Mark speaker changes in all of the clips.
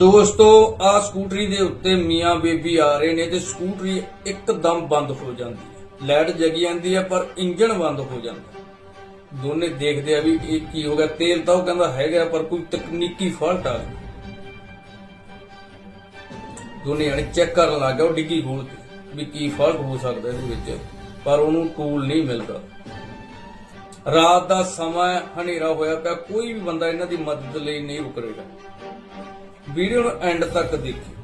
Speaker 1: ਦੋਸਤੋ ਆ ਸਕੂਟਰੀ ਦੇ ਉੱਤੇ ਮੀਆਂ ਬੇਬੀ ਆ ਰਹੇ ਨੇ ਤੇ ਸਕੂਟਰੀ ਇੱਕਦਮ ਬੰਦ ਹੋ ਜਾਂਦੀ ਹੈ। ਲਾਈਟ ਜਗੀ ਜਾਂਦੀ ਹੈ, ਪਰ ਇੰਜਣ ਬੰਦ ਹੋ ਜਾਂਦਾ ਦੋਨੇ ਦੇਖਦੇ ਆ ਵੀ ਇਹ ਕੀ ਹੋ ਗਿਆ। ਤੇਲ ਤਾਂ ਉਹ ਕਹਿੰਦਾ ਹੈਗਾ, ਪਰ ਕੋਈ ਤਕਨੀਕੀ ਫਾਲਟ ਆ ਦੋਨੇ ਜਣੇ ਚੈੱਕ ਕਰਨ ਲੱਗ ਗਏ, ਉਹ ਡਿੱਗੀ ਖੋਲ ਕੇ ਵੀ ਕੀ ਫਾਲਟ ਹੋ ਸਕਦਾ ਇਹਦੇ ਵਿੱਚ, ਪਰ ਉਹਨੂੰ ਟੂਲ ਨਹੀਂ ਮਿਲਦਾ। ਰਾਤ ਦਾ ਸਮਾਂ ਹਨੇਰਾ ਹੋਇਆ ਪਿਆ, ਕੋਈ ਵੀ ਬੰਦਾ ਇਹਨਾਂ ਦੀ ਮਦਦ ਲਈ ਨਹੀਂ ਰੁਕ ਰਿਹਾ ਵੀਡੀਓ ਨੂੰ ਐਂਡ ਤੱਕ ਦੇਖੀ।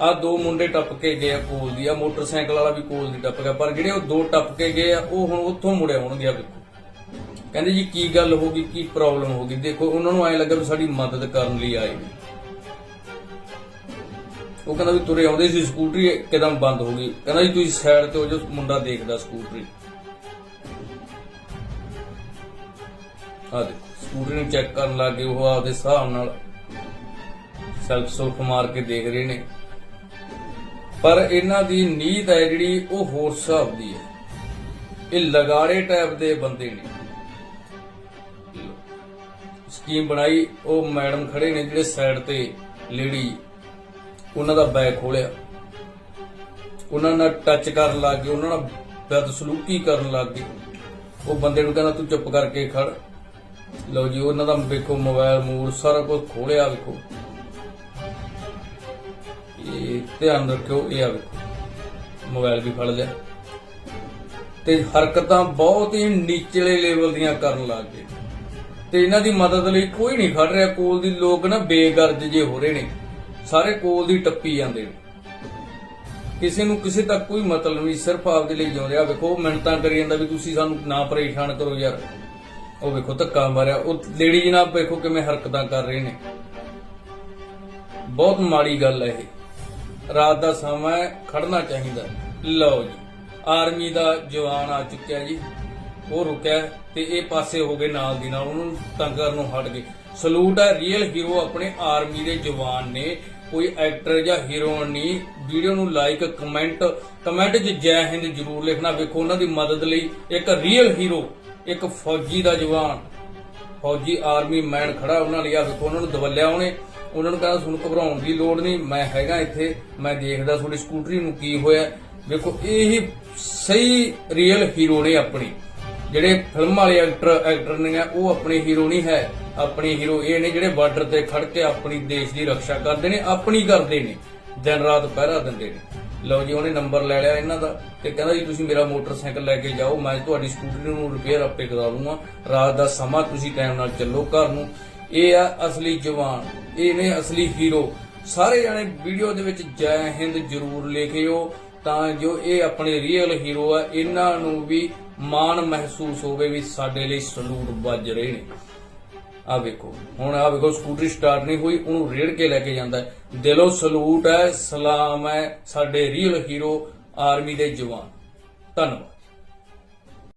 Speaker 1: ਆ ਦੋ ਮੁੰਡੇ ਟੱਪ ਕੇ ਗਏ ਆ ਕੋਲ ਦੀ ਆ ਮੋਟਰਸਾਈਕਲ ਵਾਲਾ ਵੀ ਕੋਲ ਦੀ ਟੱਪ ਗਿਆ, ਪਰ ਜਿਹੜੇ ਉਹ ਦੋ ਟੱਪ ਕੇ ਗਏ ਆ, ਉਹ ਹੁਣ ਉੱਥੋਂ ਮੁੜਿਆ ਹੋਣਗੇ ਆ ਵੇਖੋ। ਕਹਿੰਦੇ ਜੀ ਕੀ ਗੱਲ ਹੋ ਗਈ, ਕੀ ਪ੍ਰੋਬਲਮ ਹੋ ਗਈ? ਦੇਖੋ, ਉਹਨਾਂ ਨੂੰ ਐ ਲੱਗਾ ਵੀ ਸਾਡੀ ਮਦਦ ਕਰਨ ਲਈ ਆਏ ਉਹ ਕਹਿੰਦਾ ਵੀ ਤੁਰੇ ਆਉਂਦੇ ਸੀ, ਸਕੂਟਰੀ ਇੱਕਦਮ ਬੰਦ ਹੋ ਗਈ। ਕਹਿੰਦਾ ਜੀ ਤੁਸੀਂ ਸਾਈਡ ਤੇ ਹੋ ਜੋ ਮੁੰਡਾ ਦੇਖਦਾ ਸਕੂਟਰੀ। ਆ ਦੇਖੋ, ਸਕੂਟਰੀ ਨੂੰ ਚੈੱਕ ਕਰਨ ਲੱਗੇ ਉਹ ਆਪਦੇ ਹਿਸਾਬ ਨਾਲ ਸੈਲਫ ਸੁਲਫ ਮਾਰ ਕੇ ਦੇਖ ਰਹੇ ਨੇ। ਪਰ ਇਹਨਾਂ ਦੀ ਨੀਤ ਹੈ ਜਿਹੜੀ, ਉਹ ਹੋਰ ਹਿਸਾਬ ਦੀ ਹੈ। ਇਹ ਲਗਾੜੇ ਟਾਈਪ ਦੇ ਬੰਦੇ ਨੇ। ਸਕੀਮ ਬਣਾਈ, ਉਹ ਮੈਡਮ ਖੜੇ ਨੇ ਜਿਹੜੇ ਸਾਈਡ ਤੇ ਲੇਡੀ, ਉਹਨਾਂ ਦਾ ਬੈਗ ਖੋਲਿਆ। ਉਹਨਾਂ ਨਾਲ ਟੱਚ ਕਰਨ ਲੱਗ ਗਏ, ਉਹਨਾਂ ਨਾਲ ਬਦਸਲੂਕੀ ਕਰਨ ਲੱਗ ਗਏ। ਉਹ ਬੰਦੇ ਨੂੰ ਕਹਿੰਦਾ, ਤੂੰ ਚੁੱਪ ਕਰਕੇ ਖੜ। ਲਓ ਜੀ, ਉਹਨਾਂ ਦਾ ਵੇਖੋ, ਮੋਬਾਈਲ ਮੂਰ ਸਾਰਾ ਕੁਝ ਖੋਲਿਆ, ਵੇਖੋ। ਇਹ ਧਿਆਨ ਰੱਖਿਓ, ਇਹ ਆ ਵੇਖੋ। ਮੋਬਾਈਲ ਵੀ ਫੜ ਲਿਆ। ਤੇ ਹਰਕਤਾਂ ਬਹੁਤ ਹੀ ਨੀਚਲੇ ਲੈਵਲ ਦੀਆਂ ਕਰਨ ਲੱਗ ਗਏ। ਤੇ ਇਹਨਾਂ ਦੀ ਮਦਦ ਲਈ ਕੋਈ ਨਹੀਂ ਖੜ ਰਿਹਾ। ਕੋਲ ਦੀ ਲੋਕ ਨਾ ਬੇਗਰਜ ਜੇ ਹੋ ਰਹੇ ਨੇ, ਸਾਰੇ ਕੋਲ ਦੀ ਟੱਪੀ ਜਾਂਦੇ ਨੇ। ਕਿਸੇ ਨੂੰ ਕਿਸੇ ਤੱਕ ਕੋਈ ਮਤਲਬ ਨਹੀਂ, ਸਿਰਫ ਆਪਦੇ ਲਈ ਜਿਉਂ ਰਿਹਾ ਵੇਖੋ ਉਹ ਮਿੰਟਾਂ ਕਰੀ ਜਾਂਦਾ ਵੀ ਤੁਸੀਂ ਸਾਨੂੰ ਨਾ ਪਰੇਸ਼ਾਨ ਕਰੋ ਯਾਰ। ਉਹ ਵੇਖੋ, ਧੱਕਾ ਮਾਰਿਆ। ਉਹ ਲੇਡੀ ਜਨਾਬ ਵੇਖੋ ਕਿਵੇਂ ਹਰਕਤਾਂ ਕਰ ਰਹੇ ਨੇ। ਬਹੁਤ ਮਾੜੀ ਗੱਲ ਹੈ ਇਹ। ਰਾਤ ਦਾ ਸਮਾਂ ਖੜਨਾ ਚਾਹੀਦਾ ਲਓ ਜੀ, ਆਰਮੀ ਦਾ ਜਵਾਨ ਆ ਚੁੱਕਿਆ ਜੀ। ਉਹ ਰੁਕਿਆ ਤੇ ਇਹ ਪਾਸੇ ਹੋ ਗਏ ਨਾਲ ਦੀ ਨਾਲ, ਉਹਨੂੰ ਤੰਗ ਕਰਨ ਹਟ ਗਏ। ਸਲੂਟ ਹੈ ਰੀਅਲ ਹੀਰੋ ਆਪਣੇ ਆਰਮੀ ਦੇ ਜਵਾਨ ਨੇ। ਕੋਈ ਐਕਟਰ ਜਾਂ ਹੀਰੋਇਨ ਨਹੀਂ। ਵੀਡੀਓ ਨੂੰ ਲਾਈਕ ਕਮੈਂਟ ਕਮੈਂਟ 'ਚ ਜੈ ਹਿੰਦ ਜਰੂਰ ਲਿਖਣਾ। ਵੇਖੋ, ਉਹਨਾਂ ਦੀ ਮਦਦ ਲਈ ਇੱਕ ਰੀਅਲ ਹੀਰੋ ਇੱਕ ਫੌਜੀ ਦਾ ਜਵਾਨ। ਫੌਜੀ ਆਰਮੀ ਮੈਨ ਖੜਾ ਉਹਨਾਂ ਲਈ ਆ। ਵੇਖੋ, ਉਹਨਾਂ ਨੂੰ ਦਵਲਿਆ ਉਹਨੇ। ਉਹਨਾਂ ਨੂੰ ਕਹਿੰਦਾ ਤੁਹਾਨੂੰ ਘਬਰਾਉਣ ਦੀ ਲੋੜ ਨਹੀਂ, ਮੈਂ ਹੈਗਾ ਇੱਥੇ, ਮੈਂ ਦੇਖਦਾ ਤੁਹਾਡੀ ਸਕੂਟਰੀ ਨੂੰ ਕੀ ਹੋਇਆ। ਵੇਖੋ, ਇਹ ਹੀ ਸਹੀ ਰੀਅਲ ਹੀਰੋ ਨੇ ਆਪਣੀ। ਜਿਹੜੇ ਫਿਲਮ ਵਾਲੇ ਐਕਟਰ ਐਕਟਰ ਨੇ ਉਹ ਆਪਣੇ ਹੀਰੋ ਨਹੀਂ ਹੈ। ਆਪਣੇ ਹੀਰੋ ਇਹ ਨੇ ਜਿਹੜੇ ਬਾਰਡਰ ਤੇ ਖੜ ਕੇ ਆਪਣੀ ਦੇਸ਼ ਦੀ ਰੱਖਿਆ ਕਰਦੇ ਨੇ, ਆਪਣੀ ਕਰਦੇ ਨੇ। ਦਿਨ ਰਾਤ ਪਹਿਰਾ ਦਿੰਦੇ ਨੇ। ਲਓ ਜੀ, ਉਹਨੇ ਨੰਬਰ ਲੈ ਲਿਆ ਇਹਨਾਂ ਦਾ ਤੇ ਕਹਿੰਦਾ ਜੀ, ਤੁਸੀਂ ਮੇਰਾ ਮੋਟਰਸਾਈਕਲ ਲੈ ਕੇ ਜਾਓ, ਮੈਂ ਤੁਹਾਡੀ ਸਕੂਟਰੀ ਨੂੰ ਰਿਪੇਅਰ ਆਪੇ ਕਰਾ ਦੂੰਗਾ ਰਾਤ ਦਾ ਸਮਾਂ ਤੁਸੀਂ ਟਾਈਮ ਨਾਲ ਚੱਲੋ ਘਰ ਨੂੰ। ਇਹ ਆ ਅਸਲੀ ਜਵਾਨ। ਇਹ ਨੇ ਅਸਲੀ ਹੀਰੋ। ਸਾਰੇ ਜਾਣੇ ਵੀਡੀਓ ਦੇ ਵਿੱਚ ਜੈ ਹਿੰਦ ਜਰੂਰ ਲਿਖਿਓ, ਤਾਂ ਜੋ ਇਹ ਆਪਣੇ ਰੀਅਲ ਹੀਰੋ ਆ, ਇਹਨਾਂ ਨੂੰ ਵੀ ਮਾਣ ਮਹਿਸੂਸ ਹੋਵੇ ਵੀ ਸਾਡੇ ਲਈ ਸਲੂਟ ਵੱਜ ਰਹੇ ਨੇ। ਆ ਵੇਖੋ, ਹੁਣ ਆ ਵੇਖੋ, ਸਕੂਟਰੀ ਸਟਾਰਟ ਨਹੀਂ ਹੋਈ, ਉਹਨੂੰ ਰੇੜ ਕੇ ਲੈ ਕੇ ਜਾਂਦਾ ਹੈ। ਦਿਲੋਂ ਸਲੂਟ ਹੈ, ਸਲਾਮ ਹੈ ਸਾਡੇ ਰੀਅਲ ਹੀਰੋ, ਆਰਮੀ ਦੇ ਜਵਾਨ। ਧੰਨਵਾਦ।